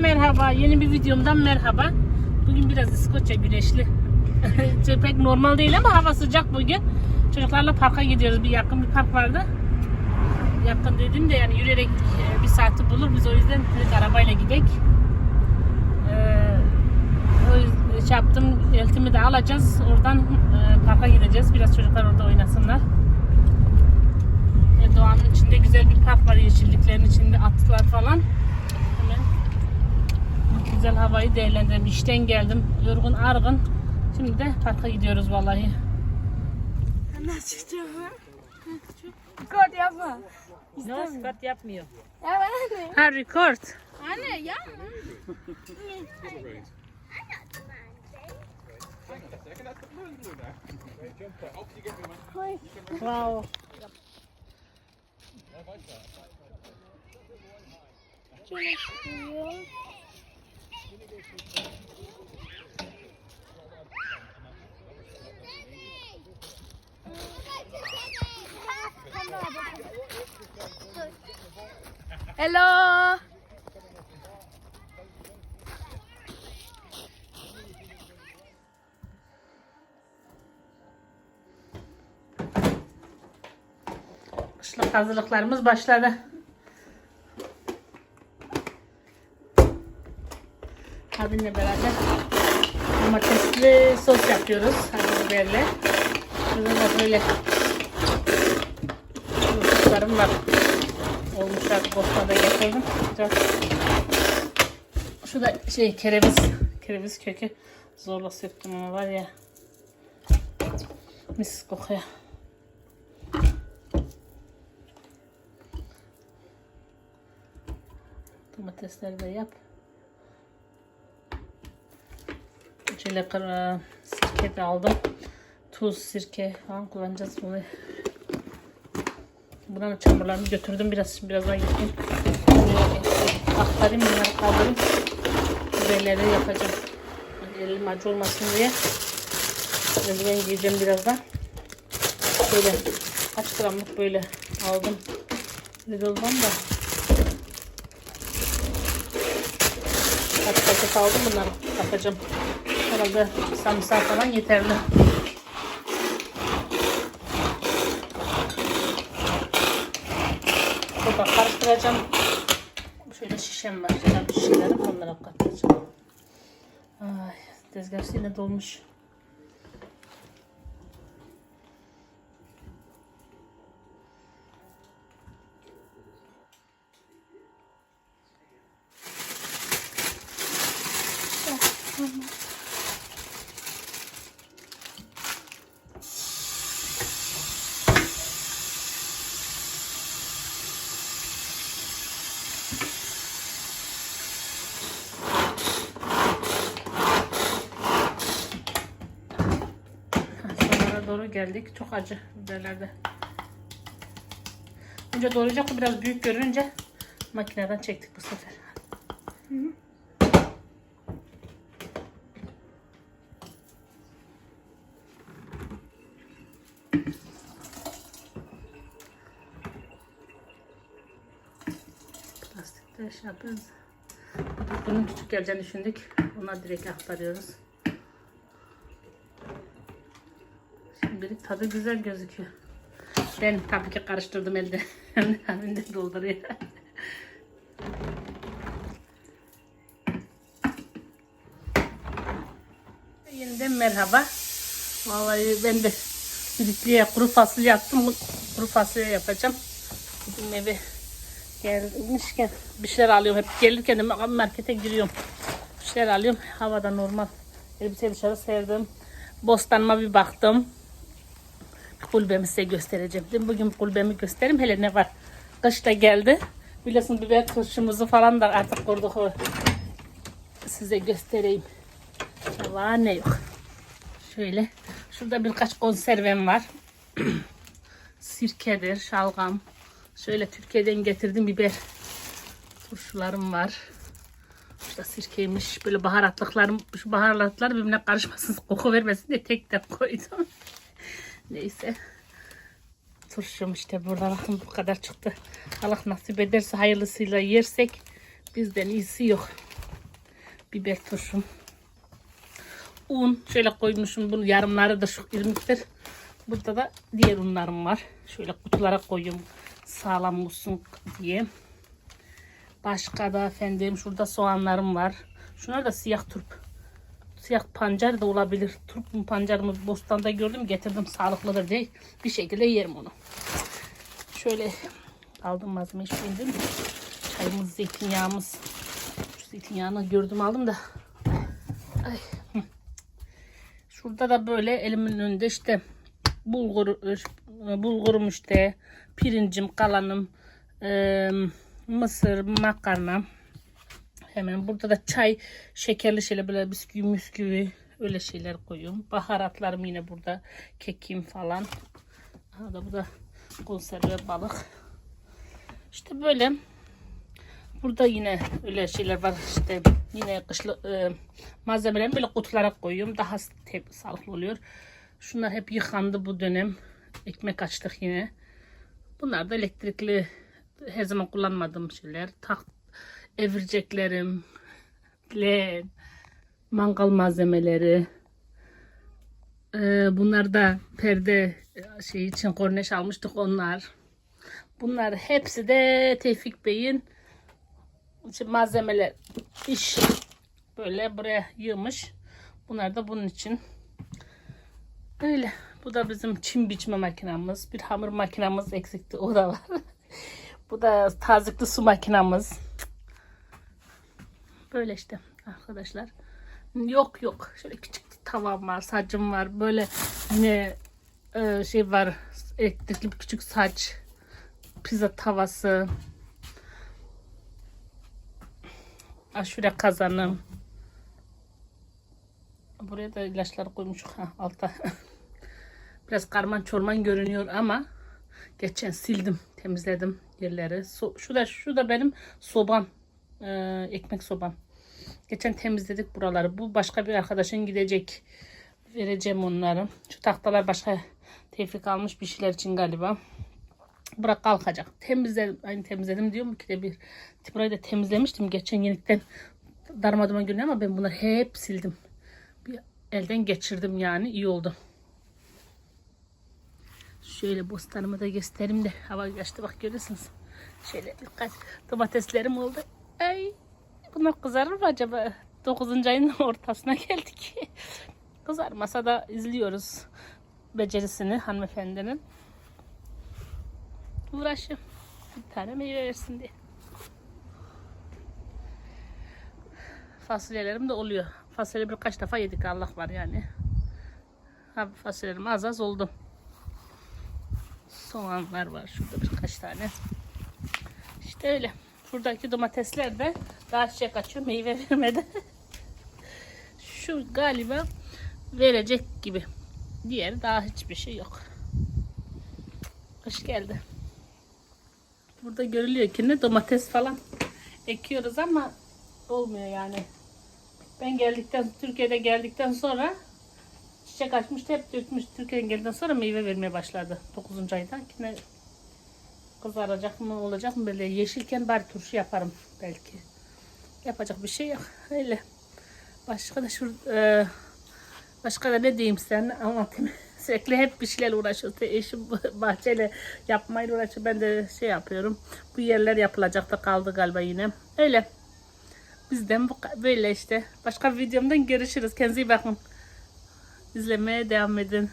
merhaba. Yeni bir videomdan merhaba. Bugün biraz İskoçya güneşli. Şey, Pek normal değil ama hava sıcak bugün. Çocuklarla parka gidiyoruz. Bir yakın bir park vardı. Yakın dedim de yani yürüyerek e, bir saati bulur. Biz o yüzden direkt arabayla gidek. Ee, şey yaptım. Eltimi de alacağız. Oradan e, parka gideceğiz. Biraz çocuklar orada oynasınlar. E, Doğanın içinde güzel bir park var. Yeşilliklerin içinde atlar falan. Güzel havayı değerlendirelim. İşten geldim. Yorgun argın. Şimdi de parka gidiyoruz vallahi. Çıkacağım ha? Kod yapma. No, Scott yapmıyor. Ya anne. Ha record. Anne ya. Wow. Hello. Kışlık hazırlıklarımız başladı. Abimle beraber domatesli sos yapıyoruz. Acı biberle. Burada da böyle soslarım var. Olmuşlar. Bosna'da getirdim. Biraz. Şu da şey kereviz. Kereviz kökü. Zorla söktüm ama var ya. Mis kokuyor. Domatesleri de yap. Şöyle sirke de aldım. Tuz, sirke falan kullanacağız bunu. Buranın çamurlarını götürdüm biraz. Birazdan gideyim. Buraya Aktarayım bunları kaldırayım. Biberleri yapacağım. Elim acı olmasın diye. Ben giyeceğim birazdan. Böyle kaç gramlık böyle aldım. Lidl'dan da. Kaç paket aldım bunları yapacağım. Herhalde sarımsak falan yeterli. Burada karıştıracağım. Şöyle şişem var. Şişelerim onlara katacağım. Ay, tezgah yine dolmuş. Geldik. Çok acı biberlerde. Önce doğrayacak biraz büyük görünce makineden çektik bu sefer. Plastikte şey yapıyoruz. Bunun küçük geleceğini düşündük. Ona direkt aktarıyoruz. Şimdilik tadı güzel gözüküyor. Ben tabii ki karıştırdım elde. Abim de dolduruyor. Yeniden merhaba. Vallahi ben de sürüklüye kuru fasulye yaptım. Kuru fasulye yapacağım. Bugün eve gelmişken bir şeyler alıyorum. Hep gelirken de markete giriyorum. Bir şeyler alıyorum. Havada normal. Elbise dışarı serdim. Bostanıma bir baktım. Kulbemi size göstereceğim. Dedim bugün kulbemi göstereyim. Hele ne var? Kış da geldi. Biliyorsun biber turşumuzu falan da artık kurduk. Size göstereyim. Ne var ne yok. Şöyle. Şurada birkaç konservem var. Sirkedir, şalgam. Şöyle Türkiye'den getirdim biber turşularım var. Şurada sirkeymiş. Böyle baharatlıklarım, şu baharatlar birbirine karışmasın, koku vermesin diye tek tek koydum. Neyse. Turşum işte burada bakın bu kadar çıktı. Allah nasip ederse hayırlısıyla yersek bizden iyisi yok. Biber turşum. Un şöyle koymuşum bunu yarımlarıdır şu irmiktir. Burada da diğer unlarım var. Şöyle kutulara koyuyorum sağlam olsun diye. Başka da efendim şurada soğanlarım var. Şunlar da siyah turp. Siyah pancar da olabilir. Turp mu pancar mı bostanda gördüm getirdim sağlıklıdır diye bir şekilde yerim onu. Şöyle aldım malzemeyi şu indim. Çayımız, zeytinyağımız. Şu zeytinyağını gördüm aldım da. Ay. Şurada da böyle elimin önünde işte bulgur, e, bulgurum işte, pirincim, kalanım, e, mısır, makarna. Hemen burada da çay, şekerli şeyler böyle bisküvi, müsküvi öyle şeyler koyuyorum. Baharatlarım yine burada. Kekim falan. Aha da bu da konserve balık. İşte böyle. Burada yine öyle şeyler var işte yine kışlı e, malzemelerimi böyle kutulara koyuyorum. Daha sağlıklı oluyor. Şunlar hep yıkandı bu dönem. Ekmek açtık yine. Bunlar da elektrikli her zaman kullanmadığım şeyler. Tak evireceklerim, led, mangal malzemeleri. Ee, bunlar da perde şey için korneş almıştık onlar. Bunlar hepsi de Tevfik Bey'in için malzemeler iş böyle buraya yığmış. Bunlar da bunun için. Öyle. Bu da bizim çim biçme makinamız. Bir hamur makinamız eksikti. O da var. Bu da tazikli su makinamız. Böyle işte arkadaşlar. Yok yok. Şöyle küçük tavam var. Sacım var. Böyle yine e, şey var. Elektrikli bir küçük saç. Pizza tavası. Aşure kazanım. Buraya da ilaçları koymuşuk ha alta. Biraz karman çorman görünüyor ama geçen sildim, temizledim yerleri. So- şu da şu da benim sobam. Ee, ekmek sobam. Geçen temizledik buraları. Bu başka bir arkadaşın gidecek. Vereceğim onları. Şu tahtalar başka tevfik almış bir şeyler için galiba. Bırak kalkacak. Temizledim. Aynı temizledim diyorum ki de bir burayı da temizlemiştim. Geçen yenikten darmadıma görünüyor ama ben bunları hep sildim. Bir elden geçirdim yani. iyi oldu. Şöyle bostanımı da göstereyim de hava açtı bak görüyorsunuz. Şöyle birkaç domateslerim oldu. Ay bunlar kızarır mı acaba? 9. ayın ortasına geldik. Kızarmasa da izliyoruz becerisini hanımefendinin. Uğraşım. Bir tane meyve versin diye. Fasulyelerim de oluyor. Fasulye birkaç defa yedik Allah var yani. Ha, fasulyelerim az az oldu. Soğanlar var şurada birkaç tane. İşte öyle. Şuradaki domatesler de daha çiçek açıyor. Meyve vermedi. Şu galiba verecek gibi. Diğeri daha hiçbir şey yok. Kış geldi. Burada görülüyor ki ne domates falan ekiyoruz ama olmuyor yani. Ben geldikten Türkiye'de geldikten sonra çiçek açmıştı hep dökmüş. Türkiye'den geldikten sonra meyve vermeye başladı 9. aydan. Yine kızaracak mı olacak mı böyle yeşilken bari turşu yaparım belki. Yapacak bir şey yok. Öyle. Başka da şu e, başka da ne diyeyim sen anlatayım. Sürekli hep bir şeylerle uğraşıyoruz. Eşim bahçeyle yapmayla uğraşıyor. Ben de şey yapıyorum. Bu yerler yapılacak da kaldı galiba yine. Öyle. Bizden bu böyle işte. Başka videomdan görüşürüz. Kendinize iyi bakın. İzlemeye devam edin.